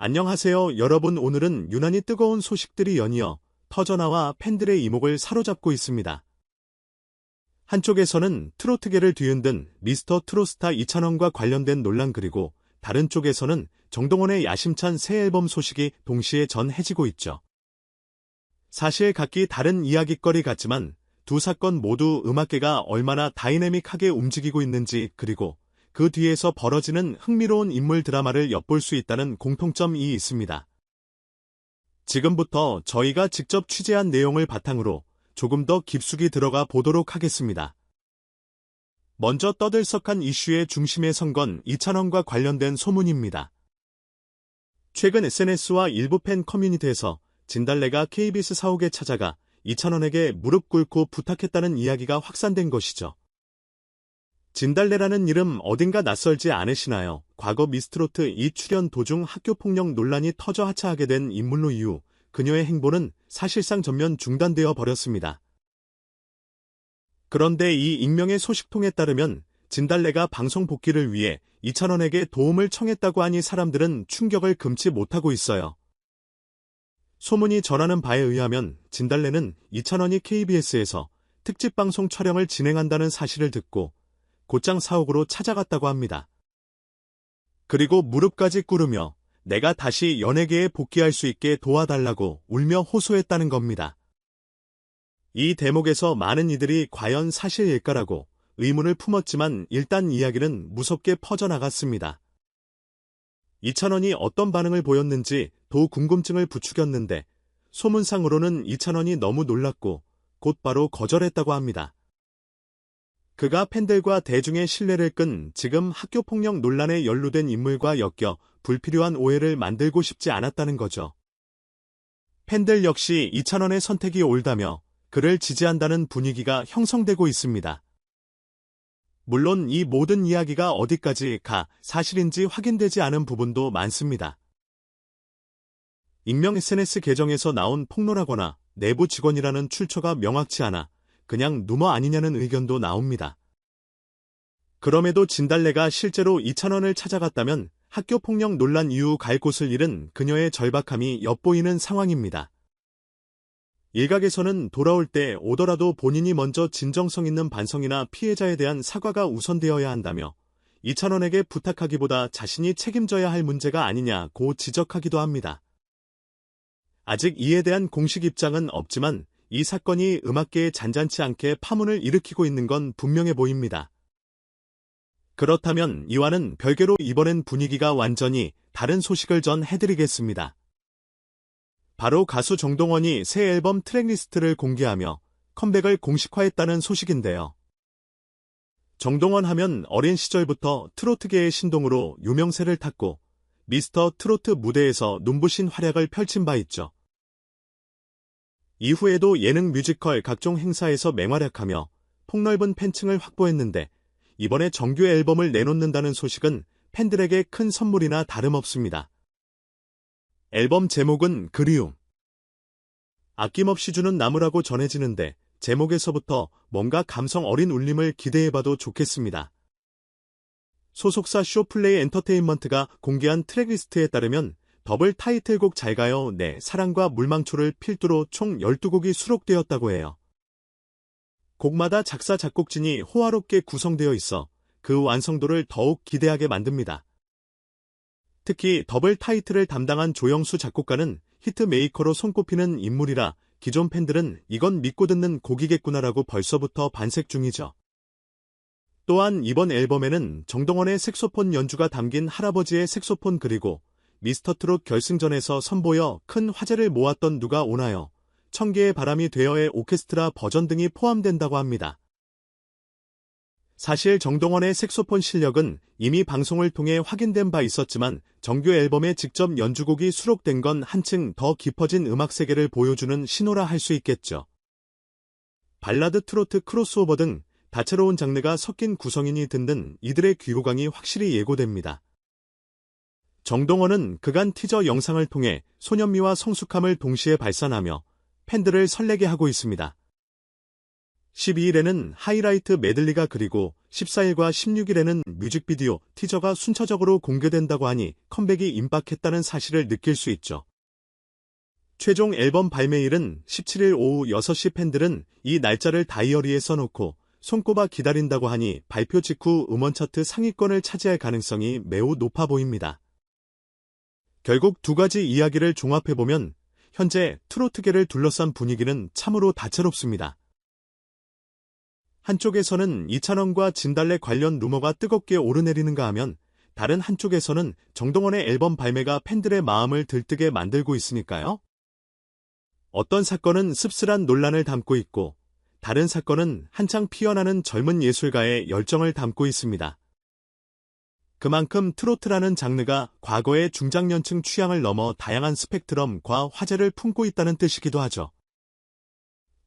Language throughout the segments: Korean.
안녕하세요 여러분 오늘은 유난히 뜨거운 소식들이 연이어 터져나와 팬들의 이목을 사로잡고 있습니다. 한쪽에서는 트로트계를 뒤흔든 미스터 트로스타 이찬원과 관련된 논란 그리고 다른 쪽에서는 정동원의 야심찬 새 앨범 소식이 동시에 전해지고 있죠. 사실 각기 다른 이야기거리 같지만 두 사건 모두 음악계가 얼마나 다이내믹하게 움직이고 있는지 그리고 그 뒤에서 벌어지는 흥미로운 인물 드라마를 엿볼 수 있다는 공통점이 있습니다. 지금부터 저희가 직접 취재한 내용을 바탕으로 조금 더 깊숙이 들어가 보도록 하겠습니다. 먼저 떠들썩한 이슈의 중심에 선 건 이찬원과 관련된 소문입니다. 최근 SNS와 일부 팬 커뮤니티에서 진달래가 KBS 사옥에 찾아가 이찬원에게 무릎 꿇고 부탁했다는 이야기가 확산된 것이죠. 진달래라는 이름 어딘가 낯설지 않으시나요? 과거 미스트로트 이 출연 도중 학교폭력 논란이 터져 하차하게 된 인물로 이후 그녀의 행보는 사실상 전면 중단되어 버렸습니다. 그런데 이 익명의 소식통에 따르면 진달래가 방송 복귀를 위해 이찬원에게 도움을 청했다고 하니 사람들은 충격을 금치 못하고 있어요. 소문이 전하는 바에 의하면 진달래는 이찬원이 KBS에서 특집 방송 촬영을 진행한다는 사실을 듣고 곧장 사옥으로 찾아갔다고 합니다. 그리고 무릎까지 꿇으며 내가 다시 연예계에 복귀할 수 있게 도와달라고 울며 호소했다는 겁니다. 이 대목에서 많은 이들이 과연 사실일까라고 의문을 품었지만 일단 이야기는 무섭게 퍼져나갔습니다. 이찬원이 어떤 반응을 보였는지 도 궁금증을 부추겼는데 소문상으로는 이찬원이 너무 놀랐고 곧바로 거절했다고 합니다. 그가 팬들과 대중의 신뢰를 끈 지금 학교폭력 논란에 연루된 인물과 엮여 불필요한 오해를 만들고 싶지 않았다는 거죠. 팬들 역시 이찬원의 선택이 옳다며 그를 지지한다는 분위기가 형성되고 있습니다. 물론 이 모든 이야기가 어디까지 가 사실인지 확인되지 않은 부분도 많습니다. 익명 SNS 계정에서 나온 폭로라거나 내부 직원이라는 출처가 명확치 않아 그냥 누머 아니냐는 의견도 나옵니다. 그럼에도 진달래가 실제로 이찬원을 찾아갔다면 학교 폭력 논란 이후 갈 곳을 잃은 그녀의 절박함이 엿보이는 상황입니다. 일각에서는 돌아올 때 오더라도 본인이 먼저 진정성 있는 반성이나 피해자에 대한 사과가 우선되어야 한다며 이찬원에게 부탁하기보다 자신이 책임져야 할 문제가 아니냐고 지적하기도 합니다. 아직 이에 대한 공식 입장은 없지만 이 사건이 음악계에 잔잔치 않게 파문을 일으키고 있는 건 분명해 보입니다. 그렇다면 이와는 별개로 이번엔 분위기가 완전히 다른 소식을 전해드리겠습니다. 바로 가수 정동원이 새 앨범 트랙리스트를 공개하며 컴백을 공식화했다는 소식인데요. 정동원 하면 어린 시절부터 트로트계의 신동으로 유명세를 탔고 미스터 트로트 무대에서 눈부신 활약을 펼친 바 있죠. 이후에도 예능 뮤지컬 각종 행사에서 맹활약하며 폭넓은 팬층을 확보했는데 이번에 정규 앨범을 내놓는다는 소식은 팬들에게 큰 선물이나 다름없습니다. 앨범 제목은 그리움. 아낌없이 주는 나무라고 전해지는데 제목에서부터 뭔가 감성 어린 울림을 기대해봐도 좋겠습니다. 소속사 쇼플레이 엔터테인먼트가 공개한 트랙리스트에 따르면 더블 타이틀곡 잘 가요 네 사랑과 물망초를 필두로 총 12곡이 수록되었다고 해요. 곡마다 작사 작곡진이 호화롭게 구성되어 있어 그 완성도를 더욱 기대하게 만듭니다. 특히 더블 타이틀을 담당한 조영수 작곡가는 히트메이커로 손꼽히는 인물이라 기존 팬들은 이건 믿고 듣는 곡이겠구나라고 벌써부터 반색 중이죠. 또한 이번 앨범에는 정동원의 색소폰 연주가 담긴 할아버지의 색소폰 그리고 미스터트롯 결승전에서 선보여 큰 화제를 모았던 누가 오나요? 천개의 바람이 되어의 오케스트라 버전 등이 포함된다고 합니다. 사실 정동원의 색소폰 실력은 이미 방송을 통해 확인된 바 있었지만 정규 앨범에 직접 연주곡이 수록된 건 한층 더 깊어진 음악 세계를 보여주는 신호라 할 수 있겠죠. 발라드 트로트 크로스오버 등 다채로운 장르가 섞인 구성인이 든든 이들의 귀호강이 확실히 예고됩니다. 정동원은 그간 티저 영상을 통해 소년미와 성숙함을 동시에 발산하며 팬들을 설레게 하고 있습니다. 12일에는 하이라이트 메들리가 그리고 14일과 16일에는 뮤직비디오, 티저가 순차적으로 공개된다고 하니 컴백이 임박했다는 사실을 느낄 수 있죠. 최종 앨범 발매일은 17일 오후 6시 팬들은 이 날짜를 다이어리에 써놓고 손꼽아 기다린다고 하니 발표 직후 음원 차트 상위권을 차지할 가능성이 매우 높아 보입니다. 결국 두 가지 이야기를 종합해보면 현재 트로트계를 둘러싼 분위기는 참으로 다채롭습니다. 한쪽에서는 이찬원과 진달래 관련 루머가 뜨겁게 오르내리는가 하면 다른 한쪽에서는 정동원의 앨범 발매가 팬들의 마음을 들뜨게 만들고 있으니까요. 어떤 사건은 씁쓸한 논란을 담고 있고 다른 사건은 한창 피어나는 젊은 예술가의 열정을 담고 있습니다. 그만큼 트로트라는 장르가 과거의 중장년층 취향을 넘어 다양한 스펙트럼과 화제를 품고 있다는 뜻이기도 하죠.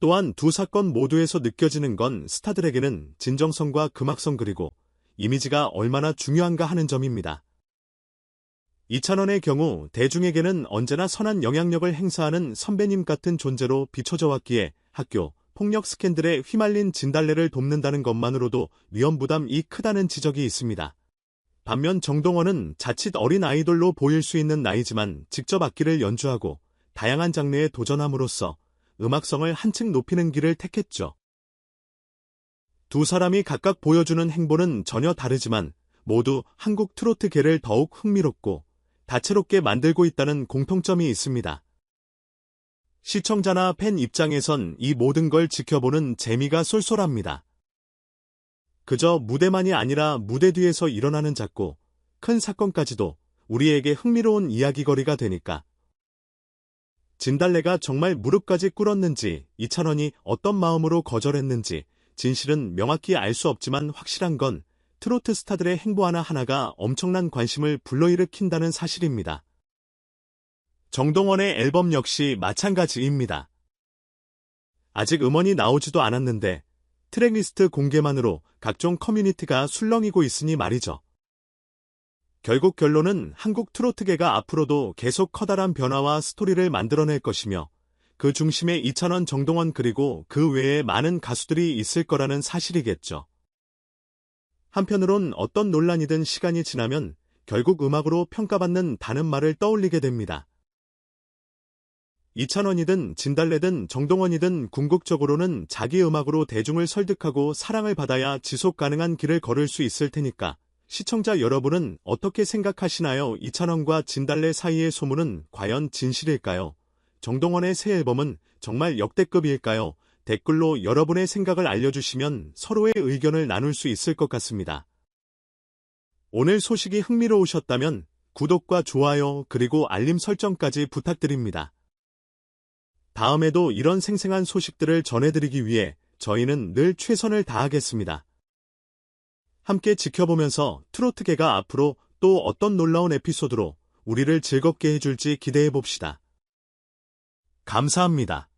또한 두 사건 모두에서 느껴지는 건 스타들에게는 진정성과 금악성 그리고 이미지가 얼마나 중요한가 하는 점입니다. 이찬원의 경우 대중에게는 언제나 선한 영향력을 행사하는 선배님 같은 존재로 비춰져 왔기에 학교, 폭력 스캔들에 휘말린 진달래를 돕는다는 것만으로도 위험 부담이 크다는 지적이 있습니다. 반면 정동원은 자칫 어린 아이돌로 보일 수 있는 나이지만 직접 악기를 연주하고 다양한 장르에 도전함으로써 음악성을 한층 높이는 길을 택했죠. 두 사람이 각각 보여주는 행보는 전혀 다르지만 모두 한국 트로트계를 더욱 흥미롭고 다채롭게 만들고 있다는 공통점이 있습니다. 시청자나 팬 입장에선 이 모든 걸 지켜보는 재미가 쏠쏠합니다. 그저 무대만이 아니라 무대 뒤에서 일어나는 작고 큰 사건까지도 우리에게 흥미로운 이야기거리가 되니까. 진달래가 정말 무릎까지 꿇었는지 이찬원이 어떤 마음으로 거절했는지 진실은 명확히 알 수 없지만 확실한 건 트로트 스타들의 행보 하나하나가 엄청난 관심을 불러일으킨다는 사실입니다. 정동원의 앨범 역시 마찬가지입니다. 아직 음원이 나오지도 않았는데 트랙리스트 공개만으로 각종 커뮤니티가 술렁이고 있으니 말이죠. 결국 결론은 한국 트로트계가 앞으로도 계속 커다란 변화와 스토리를 만들어낼 것이며 그 중심에 이찬원 정동원 그리고 그 외에 많은 가수들이 있을 거라는 사실이겠죠. 한편으론 어떤 논란이든 시간이 지나면 결국 음악으로 평가받는 다는 말을 떠올리게 됩니다. 이찬원이든 진달래든 정동원이든 궁극적으로는 자기 음악으로 대중을 설득하고 사랑을 받아야 지속 가능한 길을 걸을 수 있을 테니까 시청자 여러분은 어떻게 생각하시나요? 이찬원과 진달래 사이의 소문은 과연 진실일까요? 정동원의 새 앨범은 정말 역대급일까요? 댓글로 여러분의 생각을 알려주시면 서로의 의견을 나눌 수 있을 것 같습니다. 오늘 소식이 흥미로우셨다면 구독과 좋아요 그리고 알림 설정까지 부탁드립니다. 다음에도 이런 생생한 소식들을 전해드리기 위해 저희는 늘 최선을 다하겠습니다. 함께 지켜보면서 트로트계가 앞으로 또 어떤 놀라운 에피소드로 우리를 즐겁게 해줄지 기대해봅시다. 감사합니다.